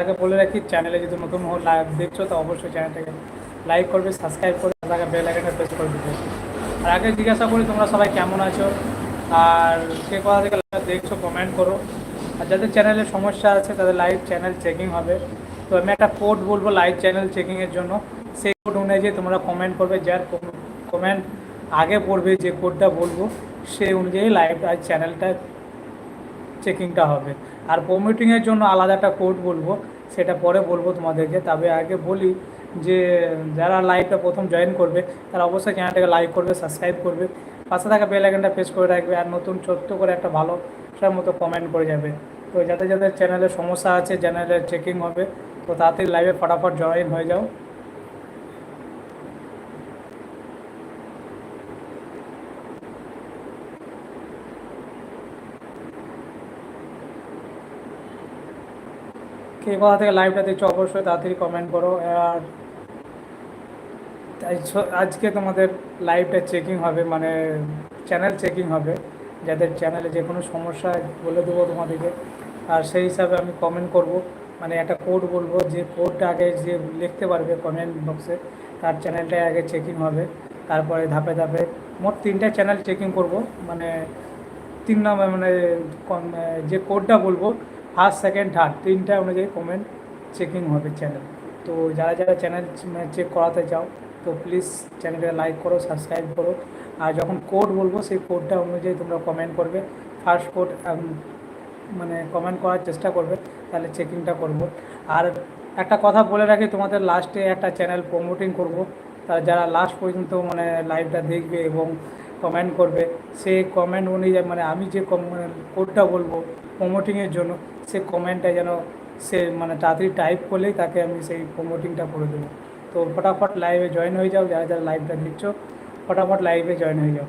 তাকে বলে রাখি চ্যানেলে যদি নতুন লাইভ দেখছ, তো অবশ্যই চ্যানেলটাকে লাইক করবে সাবস্ক্রাইব করবে তাকে বেল আইকনটা প্রেস করে দিবে। আর আগে জিজ্ঞাসা করি, তোমরা সবাই কেমন আছো? আর কে কোথা থেকে দেখছ কমেন্ট করো। আর যাদের চ্যানেলে সমস্যা আছে, তাদের লাইভ চ্যানেল চেকিং হবে। তো আমি একটা কোড বলব লাইভ চ্যানেল চেকিংয়ের জন্য। সেই কোড অনুযায়ী তোমরা কমেন্ট করবে, যার কমেন্ট আগে পড়বে, যে কোডটা বলব, সেই অনুযায়ী লাইভ চ্যানেলটা চেকিংটা হবে। আর প্রমোটিংয়ের জন্য আলাদা একটা কোড বলব, সেটা পরে বলব তোমাদেরকে। তবে আগে বলি যে, যারা লাইভটা প্রথম জয়েন করবে, তারা অবশ্যই চ্যানেলটাকে লাইক করবে সাবস্ক্রাইব করবে। পাশে থাকা বেল আইকনটা প্রেস করে রাখবে আর নতুন ছোট্ট করে একটা ভালো সেটার মতো কমেন্ট করে যাবে। তো যাদের যাদের চ্যানেলে সমস্যা আছে চ্যানেলের চেকিং হবে, তো তাড়াতাড়ি লাইভে ফটাফট জয়েন হয়ে যাও। কে কোথা থেকে লাইভটা দেখছ, অবশ্যই তাড়াতাড়ি কমেন্ট করো। আর আজকে তোমাদের লাইভটা চেকিং হবে মানে চ্যানেল চেকিং হবে। যাদের চ্যানেলে যে কোনো সমস্যা, বলে দেবো তোমাদেরকে। আর সেই হিসাবে আমি কমেন্ট করব। মানে একটা কোড বলব, যে কোডটা আগে যে লিখতে পারবে কমেন্ট বক্সে তার চ্যানেলটাই আগে চেকিং হবে। তারপরে ধাপে ধাপে মোট তিনটা চ্যানেল চেকিং করব। মানে তিন নম্বর মানে যে কোডটা বলব ফার্স্ট সেকেন্ড থার্ড তিনটা অনুযায়ী কমেন্ট চেকিং হবে চ্যানেল তো যারা যারা চ্যানেল চেক করাতে চাও, তো প্লিজ চ্যানেলটা লাইক করো সাবস্ক্রাইব করো। আর যখন কোড বলব, সেই কোডটা অনুযায়ী তোমরা কমেন্ট করবে। ফার্স্ট কোড মানে কমেন্ট করার চেষ্টা করবে, তাহলে চেকিংটা করব। আর একটা কথা বলে রাখি, তোমাদের লাস্টে একটা চ্যানেল প্রমোটিং করব। তারা যারা লাস্ট পর্যন্ত মানে লাইভটা দেখবে এবং কমেন্ট করবে, সে কমেন্ট অনুযায়ী মানে আমি যে কোডটা বলব প্রমোটিংয়ের জন্য, সে কমেন্টটা যেন সে মানে তাড়াতাড়ি টাইপ করলেই তাকে আমি সেই প্রমোটিংটা করে দেবো। তো ফটাফট লাইভে জয়েন হয়ে যাও, যারা যারা লাইভটা দিচ্ছ ফটাফট লাইভে জয়েন হয়ে যাও।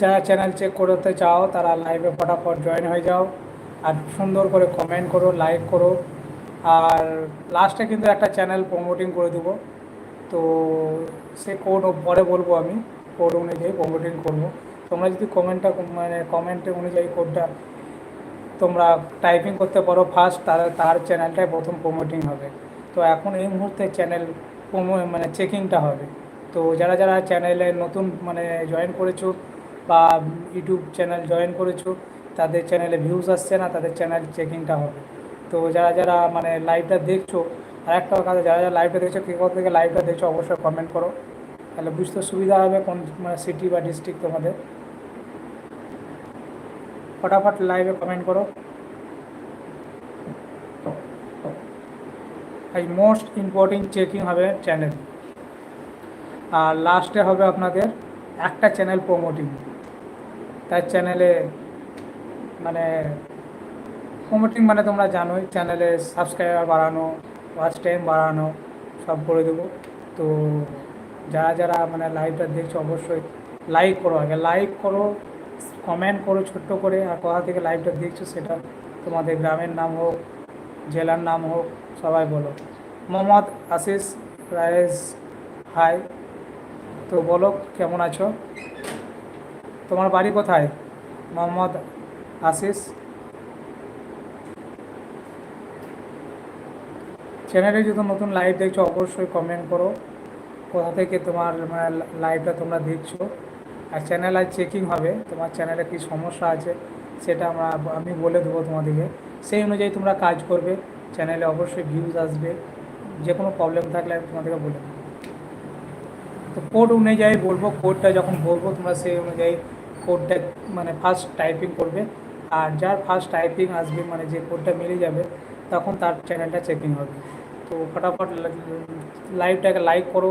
যারা চ্যানেল চেক করতে চাও, তারা লাইভে ফটাফট জয়েন হয়ে যাও। আর সুন্দর করে কমেন্ট করো লাইক করো। আর লাস্টে কিন্তু একটা চ্যানেল প্রমোটিং করে দেবো। তো সে কোড পরে বলব আমি কোড অনুযায়ী প্রমোটিং করব। তোমরা যদি কমেন্টটা মানে কমেন্টে অনুযায়ী কোডটা তোমরা টাইপিং করতে পারো ফার্স্ট তার তার চ্যানেলটাই প্রথম প্রমোটিং হবে। তো এখন এই মুহূর্তে চ্যানেল প্রমো মানে চেকিংটা হবে। তো যারা যারা চ্যানেলে নতুন মানে জয়েন করেছ বা ইউটিউব চ্যানেল জয়েন করেছ, তাদের চ্যানেলে ভিউজ আসছে না, তাদের চ্যানেল চেকিংটা হবে। তো যারা যারা মানে লাইভটা দেখছ আর একটা কথা, যারা যারা লাইভটা দেখছ, কে কোথা থেকে লাইভটা দেখছ, অবশ্যই কমেন্ট করো। তাহলে বুঝতে সুবিধা হবে কোন মানে সিটি বা ডিস্ট্রিক্ট তোমাদের। ফটাফট লাইভে কমেন্ট করো। এই মোস্ট ইম্পর্টেন্ট চেকিং হবে চ্যানেল আর লাস্টে হবে আপনাদের একটা চ্যানেল প্রমোটিং তার চ্যানেলে মানে প্রমোটিং মানে তোমরা জানোই চ্যানেলে সাবস্ক্রাইবার বাড়ানো ওয়াচ টাইম বাড়ানো, সব করে দেবো। তো যারা যারা মানে লাইভটা দেখছ, অবশ্যই লাইক করো। আগে লাইক করো কমেন্ট করো ছোট্ট করে, আর কোথা থেকে লাইভটা দেখছ সেটা তোমাদের গ্রামের নাম হোক, জেলার নাম হোক, সবাই বলো। মোহাম্মদ আশিস রায়েস হাই তো বলো, কেমন আছো? তোমার বাড়ি কোথায়? মোহাম্মদ আশিস। চ্যানেলে যদি নতুন লাইভ দেখছ, অবশ্যই কমেন্ট করো। কোথা থেকে তোমার মানে লাইভটা তোমরা দেখছ। আর চ্যানেল আজ চেকিং হবে, তোমার চ্যানেলে কী সমস্যা আছে, সেটা আমরা, আমি বলে দেবো তোমাদেরকে। সেই অনুযায়ী তোমরা কাজ করবে চ্যানেলে অবশ্যই ভিউজ আসবে। যে কোনো প্রবলেম থাকলে আমি তোমাদেরকে বলে দেবো। তো কোড অনুযায়ী বলব কোডটা যখন বলব, তোমরা সেই অনুযায়ী কোডটা মানে ফার্স্ট টাইপিং করবে। আর যার ফার্স্ট টাইপিং আসবে মানে যে কোডটা মিলে যাবে, তখন তার চ্যানেলটা চেকিং হবে। তো ফটাফট লাইভটাকে লাইক করো।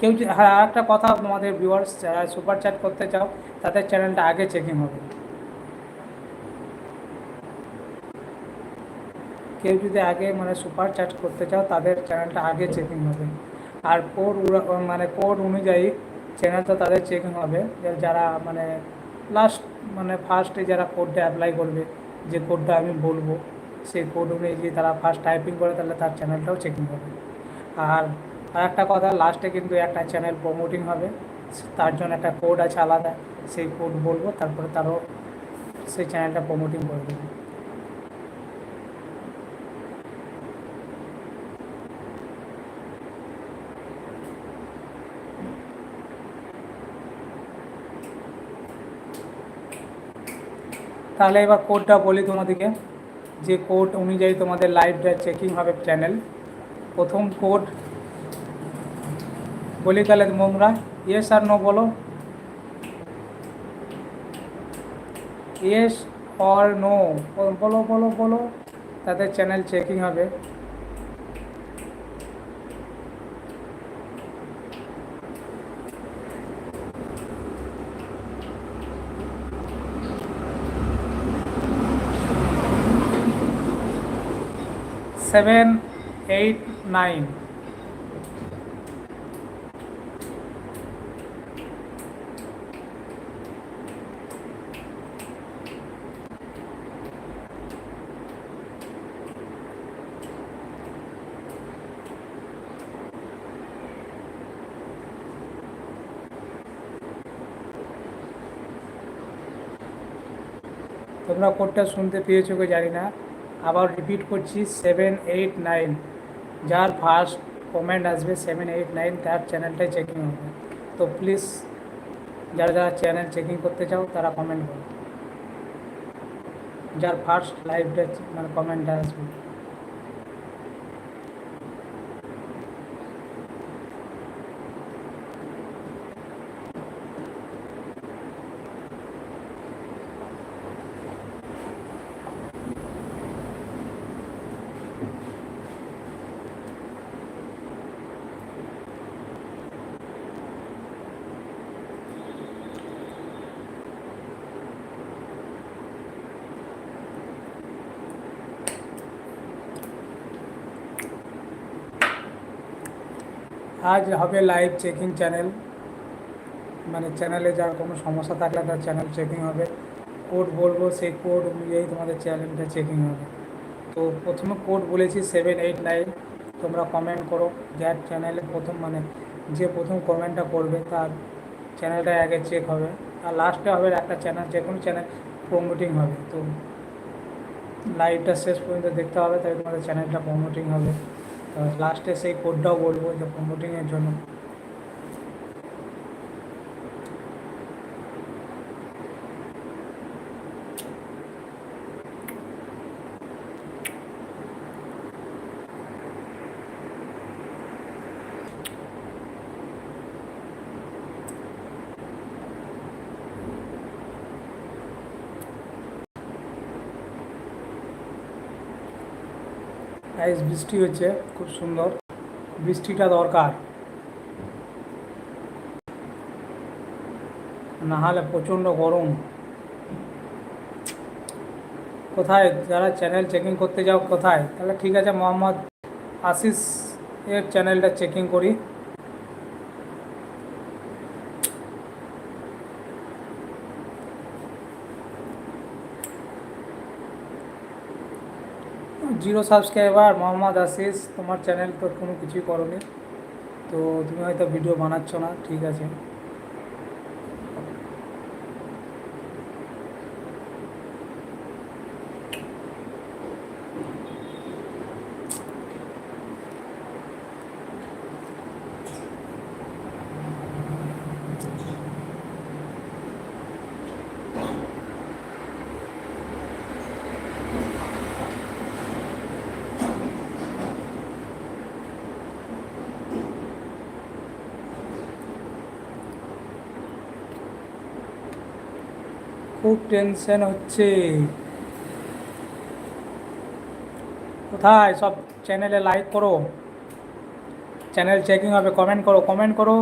কেউ হ্যাঁ আর একটা কথা তোমাদের ভিউয়ার্স যারা সুপার চ্যাট করতে চাও, তাদের চ্যানেলটা আগে চেকিং হবে। কেউ যদি আগে মানে সুপার চ্যাট করতে চাও, তাদের চ্যানেলটা আগে চেকিং হবে। আর কোড মানে কোড অনুযায়ী চ্যানেলটা তাদের চেকিং হবে। যারা মানে লাস্ট মানে ফার্স্টে যারা কোডটা অ্যাপ্লাই করবে, যে কোডটা আমি বলব। সেই কোড যদি তারা ফার্স্ট টাইপিং করে, তাহলে তার চ্যানেলটাও চেকিং হবে আর আর একটা কথা লাস্টে কিন্তু একটা চ্যানেল প্রমোটিং হবে। তার জন্য একটা কোড আছে আলাদা, সেই কোড বলব, তারপরে তারও সেই চ্যানেলটা প্রমোটিং করে দেবে। তাহলে এবার কোডটা বলি তোমাদেরকে। যে কোড অনুযায়ী তোমাদের লাইভটা চেকিং হবে চ্যানেল প্রথম কোড বলি তাহলে মোমরা ইয়েস আর নো বলো। ইয়েস অর নো বলো বলো বলো তাদের চ্যানেল চেকিং হবে। সেভেন এইট নাইন তোমরা কোডটা শুনতে পেয়েছ কি জানি না আবার রিপিট করছি সেভেন এইট নাইন যার ফার্স্ট কমেন্ট আসবে সেভেন এইট নাইন তার চ্যানেলটাই চেকিং হবে। তো প্লিজ যারা যারা চ্যানেল চেকিং করতে চাও, তারা কমেন্ট করো। যার ফার্স্ট লাইভটা মানে কমেন্টটা আসবে। আজ হবে লাইভ চেকিং চ্যানেল মানে চ্যানেলে যার কোনো সমস্যা থাকলে তার চ্যানেল চেকিং হবে। কোড বলব, সেই কোড অনুযায়ী তোমাদের চ্যানেলটা চেকিং হবে। তো প্রথমে কোড বলেছি সেভেন এইট নাইন তোমরা কমেন্ট করো, যার চ্যানেলে প্রথম মানে যে প্রথম কমেন্টটা করবে, তার চ্যানেলটা আগে চেক হবে। আর লাস্টে হবে একটা চ্যানেল যে কোনো চ্যানেল প্রমোটিং হবে। তো লাইভটা শেষ পর্যন্ত দেখতে হবে তাই তোমাদের চ্যানেলটা প্রমোটিং হবে। তো লাস্টে সেই কোডটাও বলব যে প্রমোটিংয়ের জন্য আজ বৃষ্টি হচ্ছে খুব সুন্দর। বৃষ্টিটা দরকার। না হলে প্রচণ্ড গরম। কোথায়? যারা চ্যানেল চেকিং করতে যাও, কোথায়? তাহলে ঠিক আছে, মোহাম্মদ আশিস এর চ্যানেলটা চেকিং করি। জিরো সাবস্ক্রাইবার মোহাম্মদ আশিস, তোমার চ্যানেল তো কোনো কিছুই করনি। তো তুমি হয়তো ভিডিও বানাচ্ছ না, ঠিক আছে। খুব টেনশন হচ্ছে। কোথায়? সব চ্যানেলে লাইক করো। চ্যানেল চেকিং হবে কমেন্ট করো কমেন্ট করো।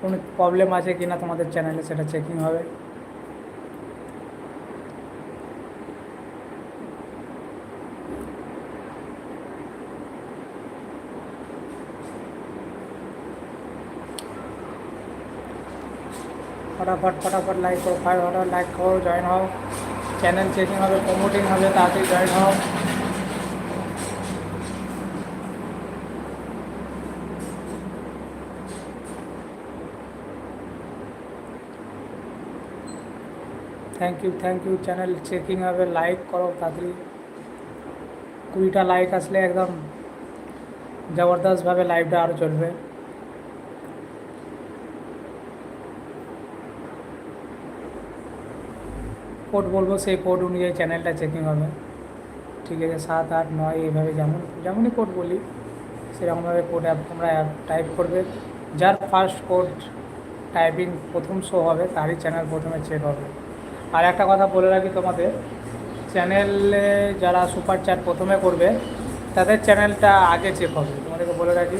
কোনো প্রবলেম আছে কি না তোমাদের চ্যানেলে সেটা চেকিং হবে। फटाफट फटाफट लाइक करो फाइव हंड्रेड लाइक करो जॉइन हो। चैनल चेकिंग हो तो प्रमोटिंग हो तो ताकि जॉइन हो। Thank you thank you channel checking हो तो लाइक करो ताकि कुड़ीटा लाइक आसले एकदम ज़बरदस्त भावे लाइव चलो কোড বলব, সেই কোড অনুযায়ী চ্যানেলটা চেকিং হবে। ঠিক আছে, সাত, আট, নয়, এইভাবে যেমন, যেমনই কোড বলি, সেরকমভাবে কোড অ্যাপ তোমরা অ্যাপ টাইপ করবে। যার ফার্স্ট কোড টাইপিং প্রথম শো হবে, তারই চ্যানেল প্রথমে চেক হবে। আর একটা কথা বলে রাখি তোমাদের চ্যানেলে যারা সুপার চ্যাট প্রথমে করবে, তাদের চ্যানেলটা আগে চেক হবে। তোমাদেরকে বলে রাখি,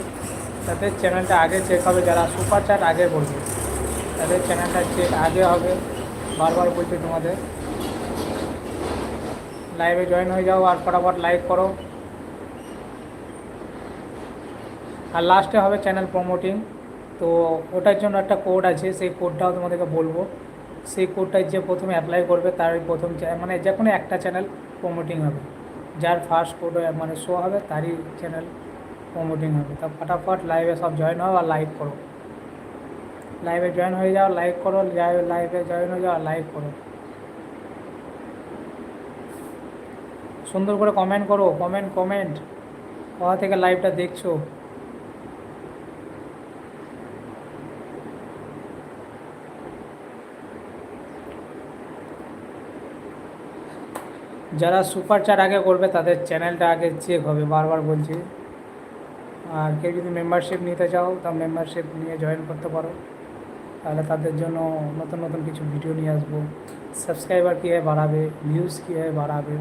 তাদের চ্যানেলটা আগে চেক হবে, যারা সুপার চ্যাট আগে করবে, তাদের চ্যানেলটা চেক আগে হবে। বারবার বলছি তোমাদের লাইভে জয়েন হয়ে যাও আর ফটাফট লাইক করো। আর লাস্টে হবে চ্যানেল প্রমোটিং তো ওটার জন্য একটা কোড আছে, সেই কোডটাও তোমাদেরকে বলব। সেই কোডটা যে প্রথমে অ্যাপ্লাই করবে, তার প্রথম মানে যে কোনো একটা চ্যানেল প্রমোটিং হবে। যার ফার্স্ট কোড মানে শো হবে, তারই চ্যানেল প্রমোটিং হবে। তা ফটাফট লাইভে সব জয়েন হও আর লাইক করো। লাইভে জয়েন হয়ে যাও লাইক করো। লাইভে জয়েন হয়ে যাও আর লাইক করো। সুন্দর করে কমেন্ট করো কমেন্ট কমেন্ট কোথা থেকে লাইভটা দেখছ? যারা সুপার চার আগে করবে, তাদের চ্যানেলটা আগে চেক হবে, বারবার বলছি। আর কেউ যদি মেম্বারশিপ নিতে চাও, তা মেম্বারশিপ নিয়ে জয়েন করতে পারো। তাহলে তাদের জন্য নতুন নতুন কিছু ভিডিও নিয়ে আসব। সাবস্ক্রাইবার কীভাবে বাড়াবে ভিউজ কীভাবে বাড়াবে?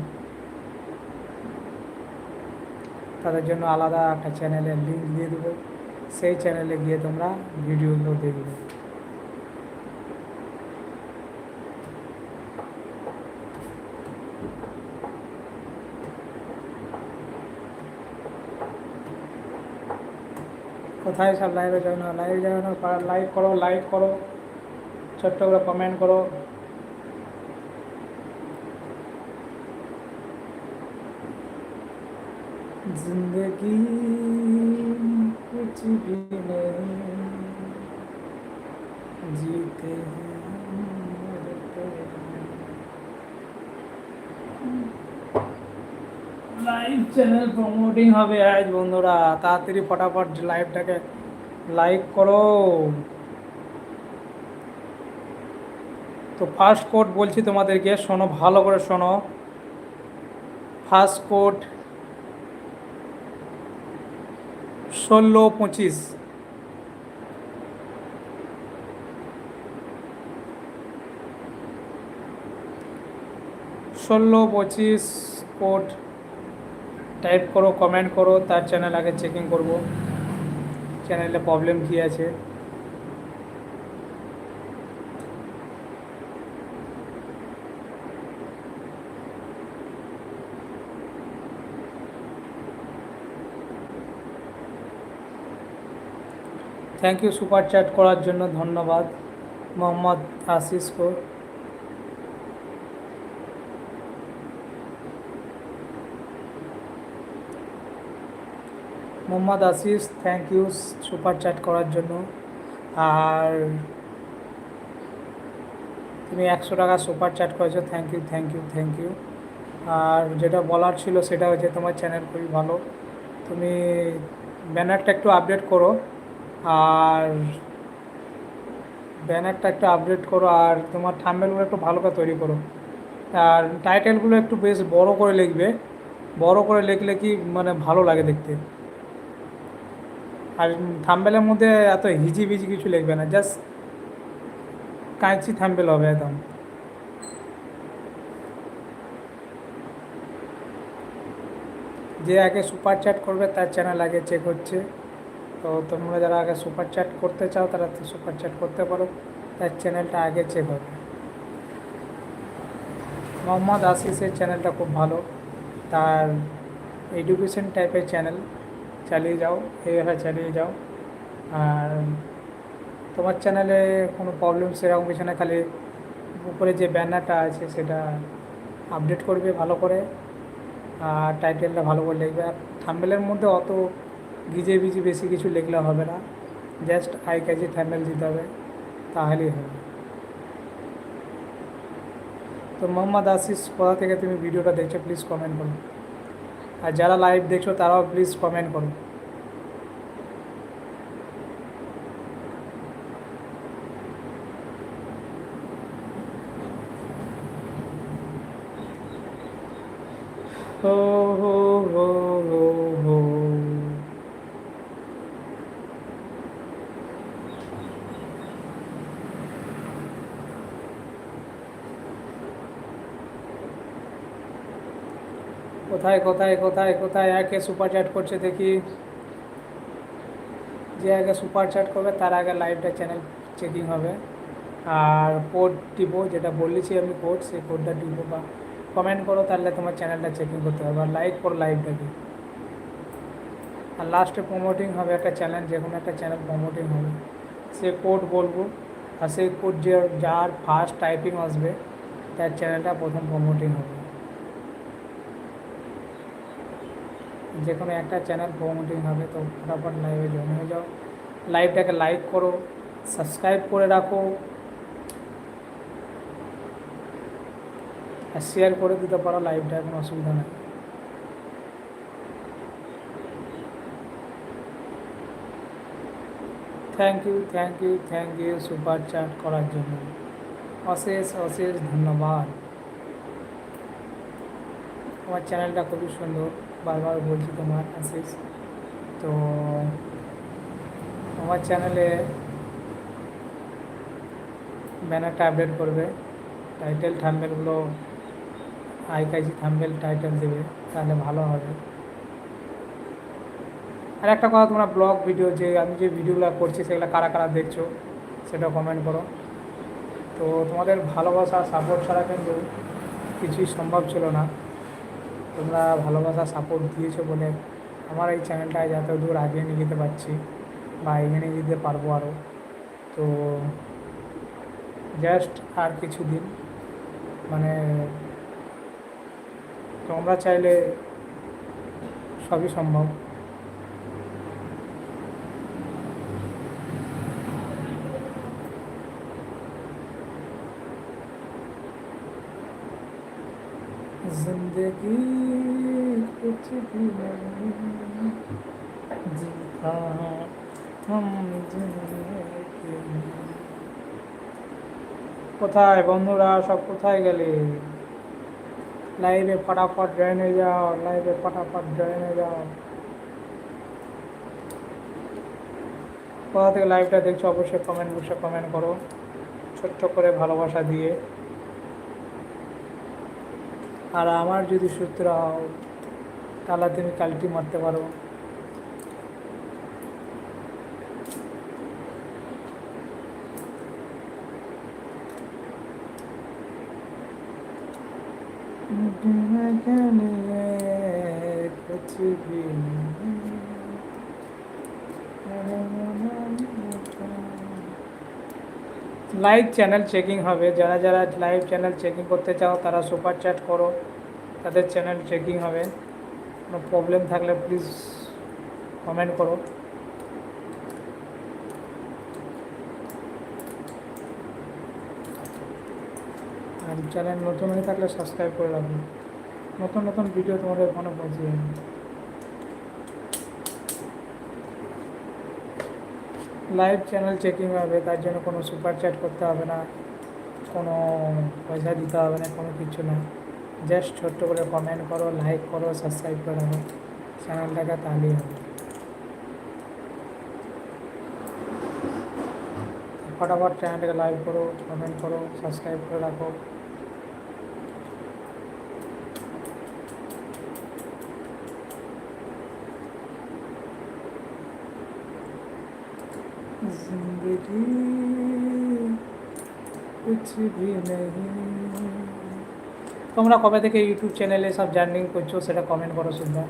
তাদের জন্য আলাদা একটা চ্যানেলের লিঙ্ক দিয়ে দেবো। সেই চ্যানেলে গিয়ে তোমরা ভিডিওগুলো দেখবে। কোথায় সব লাইভে জয়েন হো লাইভে জয়েন হো লাইক করো লাইক করো, ছোট্ট করে কমেন্ট করো। जिंदगी कुछ भी नहीं जीते हैं मरते লাইভ চ্যানেল প্রমোটিং হবে আজ বন্ধুরা তাড়াতাড়ি ফটাফট লাইভটাকে লাইক করো তো ফার্স্ট কোড বলছি তোমাদেরকে শোনো ভালো করে শোনো ফার্স্ট কোড ষোলো পঁচিশ। ষোলো পঁচিশ কোড টাইপ করো, কমেন্ট করো, তার চ্যানেল আগে চেকিং করব। চ্যানেলে প্রবলেম কী আছে? থ্যাংক ইউ সুপার চ্যাট করার জন্য ধন্যবাদ। মোহাম্মদ আশিস কো। Mohammad Ashis thank you super chat করার জন্য। আর তুমি একশো টাকা সুপার চ্যাট করেছ thank you thank you thank you আর যেটা বলার ছিল সেটা হচ্ছে তোমার চ্যানেল খুবই ভালো। তুমি ব্যানারটা একটু আপডেট করো। আর ব্যানারটা একটু আপডেট করো আর তোমার থাম্বেলগুলো একটু ভালো করে তৈরি করো। আর টাইটেলগুলো একটু বেশ বড় করে লিখবে। বড় করে লিখলে কি মানে ভালো লাগে দেখতে। আর থাম্বেলের মধ্যে এত হিজি বিজি কিছু লিখবে না জাস্ট কাঁচি থাম্বেল হবে একদম। যে আগে সুপার চ্যাট করবে তার চ্যানেল আগে চেক হচ্ছে। তো তোমরা যারা আগে সুপার চ্যাট করতে চাও, তারা সুপার চ্যাট করতে পারো। তার চ্যানেলটা আগে চেক হবে। মোহাম্মদ আশিসের চ্যানেলটা খুব ভালো। তার এডুকেশন টাইপের চ্যানেল চালিয়ে যাও, এইভাবে চালিয়ে যাও। আর তোমার চ্যানেলে কোনো প্রবলেম সেরকম কিছু না, খালি উপরে যে ব্যানারটা আছে, সেটা আপডেট করবে ভালো করে। আর টাইটেলটা ভালো করে লিখবে। আর থাম্বেলের মধ্যে অত গিজে বিজি বেশি কিছু লিখলে হবে না জাস্ট আই কাজে থাম্বেল দিতে হবে, তাহলেই হবে। তো মোহাম্মদ আশিস, কোথা থেকে তুমি ভিডিওটা দেখছ প্লিজ কমেন্ট করো। আর যারা লাইভ দেখছ, তারাও প্লিজ কমেন্ট করো। হো হো হো হো। কোথায় কোথায় কোথায় কোথায়? একে সুপার চ্যাট করছে, দেখি। যে আগে সুপার চ্যাট করবে, তার আগে লাইভটা চ্যানেল চেকিং হবে। আর কোড টিপো, যেটা বলেছি আমি কোড সেই কোডটা টিপো বা কমেন্ট করো, তাহলে তোমার চ্যানেলটা চেকিং করতে হবে। আর লাইক করো লাইভটাকে আর লাস্টে প্রমোটিং হবে একটা চ্যানেল যে কোনো একটা চ্যানেল প্রমোটিং হবে। সে কোড বলব, আর সেই কোড যে, যার ফার্স্ট টাইপিং আসবে, তার চ্যানেলটা প্রথম প্রমোটিং হবে। যে কোনো একটা চ্যানেল প্রমোটিং হবে, তো ফটাফট লাইভে জয়েন হয়ে যাও। লাইভটাকে লাইক করো সাবস্ক্রাইব করে রাখো, আর শেয়ার করে দিতে পারো লাইভটা কোনো অসুবিধা নেই। Thank you thank you thank you super chat করার জন্য। অশেষ অশেষ ধন্যবাদ। আমার চ্যানেলটা খুবই সুন্দর, বারবার বলছি তোমার আশিস তো আমার চ্যানেলে ব্যানারটা আপডেট করবে টাইটেল থাম্বেলগুলো আই কাজি থাম্বেল টাইটেল দেবে, তাহলে ভালো হবে। আর একটা কথা, তোমরা ব্লগ ভিডিও যে, আমি যে ভিডিওগুলো করছি, সেগুলো কারা কারা দেখছ, সেটা কমেন্ট করো। তো তোমাদের ভালোবাসা সাপোর্ট ছাড়া কিন্তু কিছুই সম্ভব ছিল না। তোমরা ভালোবাসা সাপোর্ট দিয়েছ বলে আমার এই চ্যানেলটায় যত দূর আগে নিয়ে যেতে পারছি বা এগিয়ে নিয়ে যেতে পারব আরও তো জাস্ট আর কিছু দিন মানে তোমরা চাইলে সবই সম্ভব। जिंदगी कुछ भी नहीं जीता हम जिंदगी কোথায় বন্ধুরা সব কোথায় গেলে লাইভে ফটাফট জয়েন হয়ে যাও লাইভে ফটাফট জয়েন হয়ে যাও কোথা থেকে লাইভটা দেখছো অবশ্যই কমেন্ট বক্সে কমেন্ট করো ছোট্ট করে ভালোবাসা দিয়ে আর আমার যদি সূত্র হও তাহলে তুমি কালটি মারতে পারো कुछ भी লাইভ চ্যানেল চেকিং হবে। যারা যারা লাইভ চ্যানেল চেকিং করতে চাও, তারা সুপার চ্যাট করো। তাদের চ্যানেল চেকিং হবে। কোনো প্রবলেম থাকলে প্লিজ কমেন্ট করো। আর চ্যানেল নতুন হয়ে থাকলে সাবস্ক্রাইব করে রাখুন নতুন নতুন ভিডিও তোমাদের ফোনে পৌঁছে যাবে লাইভ চ্যানেল চেকিং হবে, তার জন্য কোনো সুপার চ্যাট করতে হবে না, কোনো পয়সা দিতে হবে না, কোনো কিছু না। জাস্ট ছোট্ট করে কমেন্ট করো লাইক করো সাবস্ক্রাইব করে রাখো। চ্যানেলটাকে তাহলেই হবে। ফটাফট চ্যানেলটাকে লাইক করো কমেন্ট করো সাবস্ক্রাইব করে রাখো। जिंदगी कुछ भी नहीं তোমরা কবে থেকে ইউটিউব চ্যানেলে সব জার্নিং করছো সেটা কমেন্ট করো শুনবা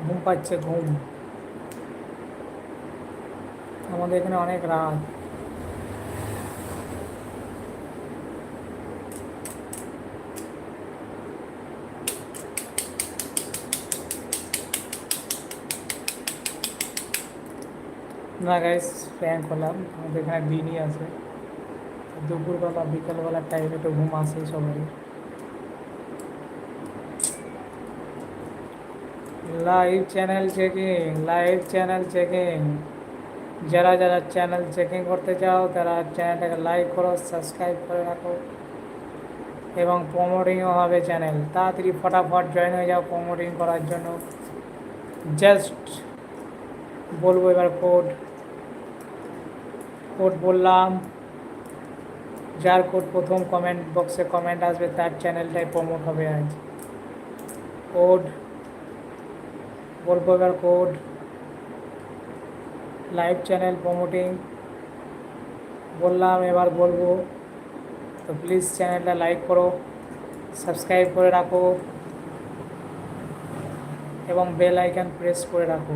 ঘুম পাচ্ছে ঘুম আমাদের এখানে অনেক রাত না গাইস প্র্যাঙ্ক করলাম। আমাদের এখানে দিনই আছে। দুপুরবেলা, বিকালবেলা টাইমে তো ঘুম আসে সবারই। Live channel checking live channel checking যারা যারা চ্যানেল চেকিং করতে চাও, তারা চ্যানেলটাকে লাইক করো সাবস্ক্রাইব করে রাখো। এবং প্রমোটিংও হবে চ্যানেল তাড়াতাড়ি ফটাফট জয়েন হয়ে যাও প্রমোটিং করার জন্য। জাস্ট বলব এবার কোড কোড বললাম। যার কোড প্রথম কমেন্ট বক্সে কমেন্ট আসবে, তার চ্যানেলটাই প্রমোট হবে আজ। কোড বলব এবার কোড লাইভ চ্যানেল প্রমোটিং বললাম, এবার বলব। তো প্লিজ চ্যানেলটা লাইক করো সাবস্ক্রাইব করে রাখো এবং বেল আইকন প্রেস করে রাখো।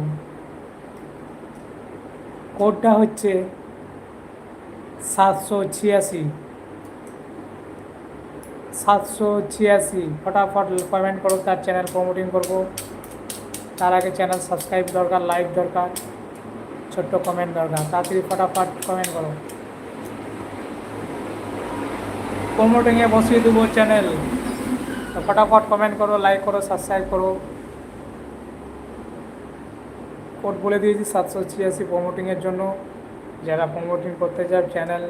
কোডটা হচ্ছে সাতশো ছিয়াশি। সাতশো ছিয়াশি। ফটাফট কমেন্ট করো, তার চ্যানেল প্রমোটিং করব। তার আগে চ্যানেল সাবস্ক্রাইব দরকার লাইক দরকার, ছোট্ট কমেন্ট দরকার। তাড়াতাড়ি ফটাফট কমেন্ট করো। প্রমোটিংয়ে বসিয়ে দেবো চ্যানেল ফটাফট কমেন্ট করো লাইক করো সাবস্ক্রাইব করো। কোড বলে দিয়েছি, সাতশো ছিয়াশি প্রমোটিংয়ের জন্য। যারা প্রমোটিং করতে চায় চ্যানেল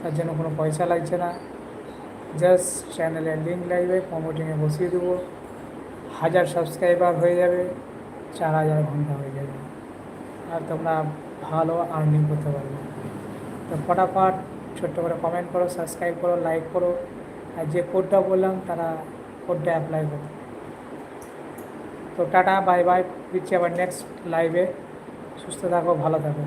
তার জন্য কোনো পয়সা লাগছে না। জাস্ট চ্যানেলের লিঙ্ক লাগবে প্রমোটিংয়ে বসিয়ে দেবো। হাজার সাবস্ক্রাইবার হয়ে যাবে, চার হাজার ঘণ্টা হয়ে যাবে। আর তোমরা ভালো আর্নিং করতে পারবে। তো ফটাফট ছোট্ট করে কমেন্ট করো সাবস্ক্রাইব করো লাইক করো। আর যে কোডটা বললাম, তারা কোডটা অ্যাপ্লাই করো। তো টাটা বাই বাই। দিচ্ছি আবার নেক্সট লাইভে সুস্থ থাকো ভালো থাকো।